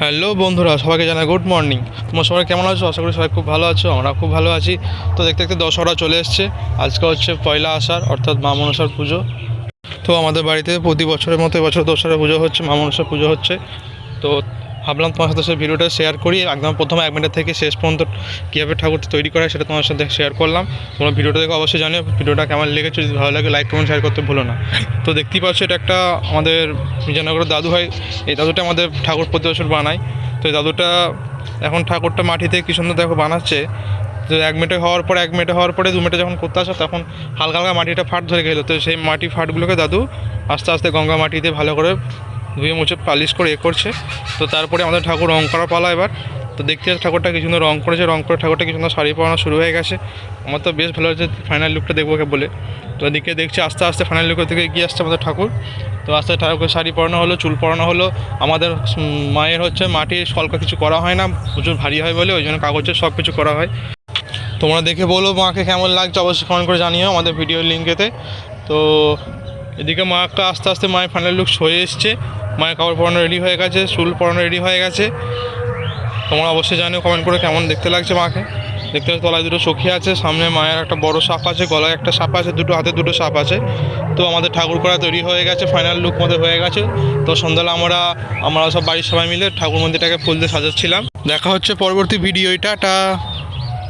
Hello বন্ধুরা, সবাইকে জানাই গুড মর্নিং তোমার সবাই কেমন আছো? আশা করি সবাই খুব ভালো আছো, আমরা খুব ভালো আছি। তো দেখতে দেখতে দশহরা চলে এসছে। আজকে হচ্ছে পয়লা আষাঢ়, অর্থাৎ মা মনসার পুজো। তো আমাদের বাড়িতে প্রতি বছরের মতো এবছর দশহরা পুজো হচ্ছে মা মনসার পুজো হচ্ছে। তো ভাবলাম তোমার সাথে সেই ভিডিওটা শেয়ার করি। একদম প্রথমে এক মিনিট থেকে শেষ পর্যন্ত কীভাবে ঠাকুরটা তৈরি করা সেটা তোমার সাথে শেয়ার করলাম। তোমরা ভিডিওটা দেখে অবশ্যই জানিও ভিডিওটা কেমন লেগেছে। যদি ভালো লাগে লাইক কমেন্ট শেয়ার করতে ভুলো না। তো দেখতেই পাচ্ছ এটা একটা আমাদের বিজয়নগরের দাদু হয় এই দাদুটা আমাদের ঠাকুর প্রতি বছর বানায়। তো এই দাদুটা এখন ঠাকুরটা মাটিতে কি সুন্দর দেখো বানাচ্ছে। তো এক মিনিটে হওয়ার পরে, এক মিনিটে হওয়ার পরে দু মিনিটে যখন করতে আসো, তখন হালকা হালকা মাটিটা ফাট ধরে গেলো। তো সেই মাটি ফাটগুলোকে দাদু আস্তে আস্তে গঙ্গা মাটিতে ভালো করে ধুয়ে মুছে পালিশ করে এ করছে। তো তারপরে আমাদের ঠাকুর রং করা পালা এবার। তো দেখতে ঠাকুরটা কি সুন্দর রং করেছে, রং করে ঠাকুরটা কি সুন্দর শাড়ি পরানো শুরু হয়ে গেছে। আমার তো বেশ ভালো হচ্ছে ফাইনাল লুকটা দেখব ওকে বলে। তো এদিকে দেখছি আস্তে আস্তে ফাইনাল লুকের দিকে এগিয়ে আসছে আমাদের ঠাকুর। তো আস্তে ঠাকুর শাড়ি পরানো হলো, চুল পরানো হলো। আমাদের মায়ের হচ্ছে মাটির সলকা কিছু করা হয় না, প্রচুর ভারী হয় বলে, ওই জন্য কাগজের সব কিছু করা হয়। তোমরা দেখে বলো মাকে কেমন লাগছে, অবশ্যই কমেন্ট করে জানিও আমাদের ভিডিও লিঙ্কেতে তো এদিকে মা একটা আস্তে আস্তে মায়ের ফাইনাল লুক হয়ে এসছে। মায়ের কাপড় পরানো রেডি হয়ে গেছে, চুল পরানো রেডি হয়ে গেছে। তোমরা অবশ্যই জানিও কমেন্ট করে কেমন দেখতে লাগছে মাকে। দেখতে পাচ্ছ তলায় দুটো সখী আছে, সামনে মায়ের একটা বড় সাপ আছে, গলায় একটা সাপ আছে, দুটো হাতে দুটো সাপ আছে। তো আমাদের ঠাকুর করা তৈরি হয়ে গেছে ফাইনাল লুক মধ্যে হয়ে গেছে। তো সন্ধ্যাবেলা আমরা আমরা সব বাড়ির সবাই মিলে ঠাকুর মন্দিরটাকে ফুল দিয়ে সাজাচ্ছিলাম। দেখা হচ্ছে পরবর্তী ভিডিও এটা